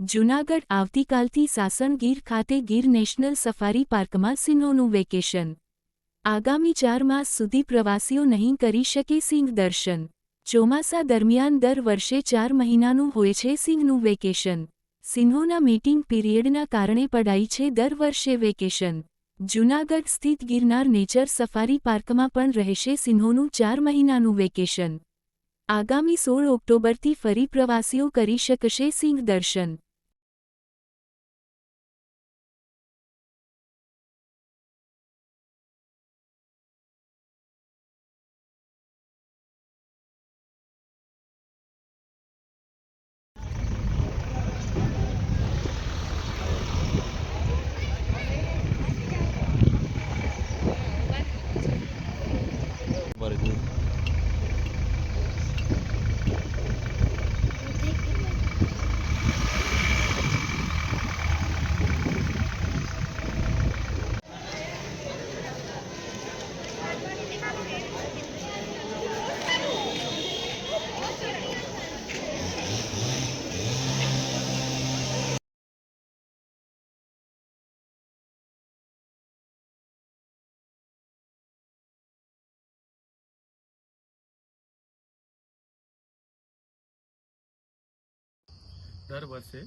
જૂનાગઢ આવતીકાલથી સાસણ ગીર ખાતે Gir national safari પાર્કમાં સિંહોનું વેકેશન. આગામી ચાર માસ સુધી પ્રવાસીઓ નહીં કરી શકે સિંહ દર્શન. ચોમાસા દરમિયાન દર વર્ષે ચાર મહિનાનું હોય છે સિંહનું વેકેશન. સિંહોના મીટિંગ પીરિયડના કારણે પડાય છે દર વર્ષે વેકેશન. જૂનાગઢ સ્થિત ગિરનાર નેચર સફારી પાર્કમાં પણ રહેશે સિંહોનું ચાર મહિનાનું વેકેશન. આગામી સોળ ઓક્ટોબરથી ફરી પ્રવાસીઓ કરી શકશે સિંહ દર્શન. દર વર્ષે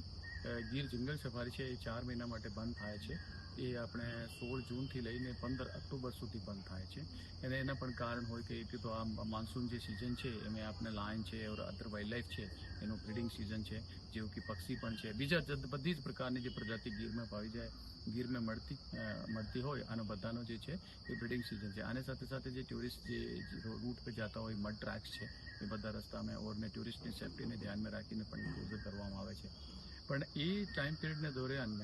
ગીર જંગલ સફારી છે, એ ચાર મહિના માટે બંધ થાય છે. એ આપણે સોળ જૂનથી લઈને પંદર ઓક્ટોબર સુધી બંધ થાય છે. અને એના પણ કારણ હોય કે તો આ માન્સૂન જે સિઝન છે, એમાં આપણે લાયન છે ઓર અધર વાઇલ્ડલાઇફ છે, એનું બ્રિડિંગ સિઝન છે, જેવું કે પક્ષી પણ છે. બીજા બધી જ પ્રકારની જે પ્રજાતિ ગીરમાં પાવી જાય ગીરમાં મળતી મળતી હોય, આનો બધાનો જે છે, એ બ્રિડિંગ સિઝન છે. આની સાથે સાથે જે ટુરિસ્ટ જે રૂટ પર જતા હોય મડ ટ્રેક્સ છે, એ બધા રસ્તામાં ઓરને ટુરિસ્ટની સેફટીને ધ્યાનમાં રાખીને પણ ક્લોઝર કરવામાં આવે છે. પણ એ ટાઈમ પિરિયડને દરમિયાન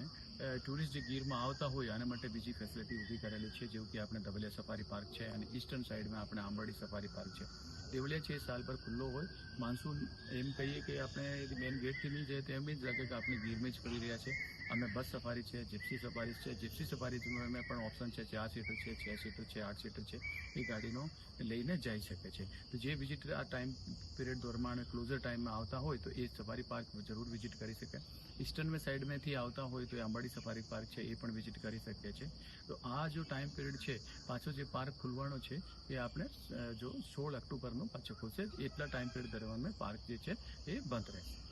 ટુરિસ્ટ જે ગીરમાં આવતા હોય આના માટે બીજી ફેસિલિટી ઊભી કરેલી છે, જેવું કે આપણે ધવલિયા સફારી પાર્ક છે અને ઈસ્ટર્ન સાઈડમાં આપણે આંબરડી સફારી પાર્ક છે. દેવલિયા છે સાલ ભર ખુલ્લો હોય. માન્સૂન એમ કહીએ કે આપણે મેન ગેટથી નહીં જઈએ તો એમ જ લાગે કે આપણે ગીરમાં જ કરી રહ્યા છે. અમે બસ સફારી છે જીપ્સી સફારી છે. જીપ્સી સફારીમાં પણ ઓપ્શન છે ચાર સીટર છે છ સીટર છે આઠ સીટર છે, એ ગાડીનો લઈને જઈ શકે છે. તો જે વિઝિટર આ ટાઈમ પિરિયડ દરમિયાન ક્લોઝર ટાઈમમાં આવતા હોય તો એ સફારી પાર્ક જરૂર વિઝિટ કરી શકે. ઈસ્ટર્ન સાઈડમાંથી આવતા હોય તો એ અંબાડી સફારી પાર્ક છે, એ પણ વિઝિટ કરી શકે છે તો આ જો ટાઈમ પિરિયડ છે, પાછો જે પાર્ક ખુલવાનો છે, એ આપણે જો સોળ ઓક્ટોબરનો પાછો ખુલશે. એટલા ટાઈમ પીરિયડ દરમિયાન પાર્ક જે છે એ બંધ રહેશે.